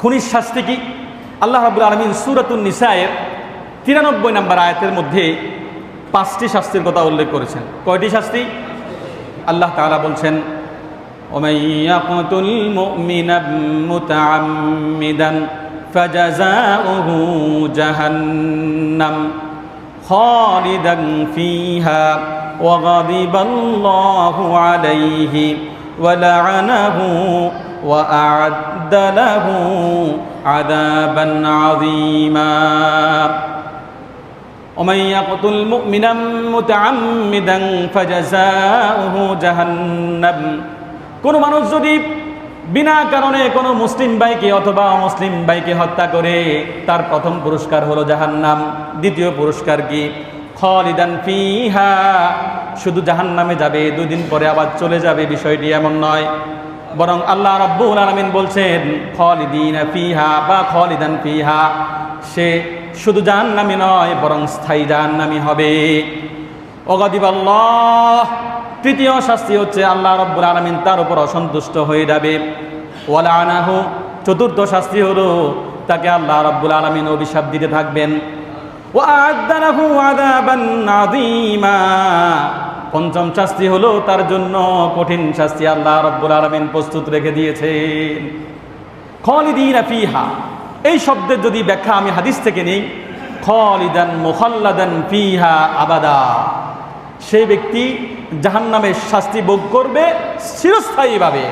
খুনির শাস্তি কি? আল্লাহ রাবুল আলমিন সুরাতুল নিসায়ের তিরানব্বই নম্বর আয়াতের মধ্যে পাঁচটি শাস্তির কথা উল্লেখ করেছেন। কয়টি শাস্তি? আল্লাহ তালা বলছেন জাহান্নাম ফিহা ওয়াগাদিবাল্লাহু আলাইহি جهنم خالدا فيها وغضب الله عليه ولعنه وأعد له عذابا عظيما ومن يقتل مؤمنا متعمدا فجزاؤه جهنم কোন মানুষ যদি বিনা কারণে কোনো মুসলিম ভাইকে অথবা মুসলিম ভাইকে হত্যা করে তার প্রথম পুরস্কার হলো জাহান্নাম দ্বিতীয় পুরস্কার কি খলিদান ফিহা শুধু জাহান্নামে যাবে, দুদিন পরে আবার চলে যাবে, বিষয়টি এমন নয়। বরং আল্লাহ রাব্বুল আলামিন বলছেন, খলিদিন ফিহা বা খলিদান ফিহা, সে শুধু জাহান্নামি নয়, বরং স্থায়ী জাহান জাহান্নামি হবে। অগাদিব আল্লাহ তৃতীয় শাস্তি হচ্ছে আল্লাহ রব্বুল আলমিন তার উপর অসন্তুষ্ট হয়ে যাবে। ওয়ালা আনাহু চতুর্থ শাস্তি হলো, তাকে আল্লাহ রব্বুল আলমিন অভিশাপ দিতে থাকবেন। ও আদানাহু আদাবান আযীমা পঞ্চম শাস্তি হলো তার জন্য কঠিন শাস্তি আল্লাহ রব্বুল আলমিন প্রস্তুত রেখে দিয়েছেন। খলিদিন ফিহা, এই শব্দের যদি ব্যাখ্যা আমি হাদিস থেকে নেই, খলিদান মোহল্লাদান ফিহা আবাদা, সেই ব্যক্তি জাহান্নামের শাস্তি ভোগ করবে চিরস্থায়ীভাবে।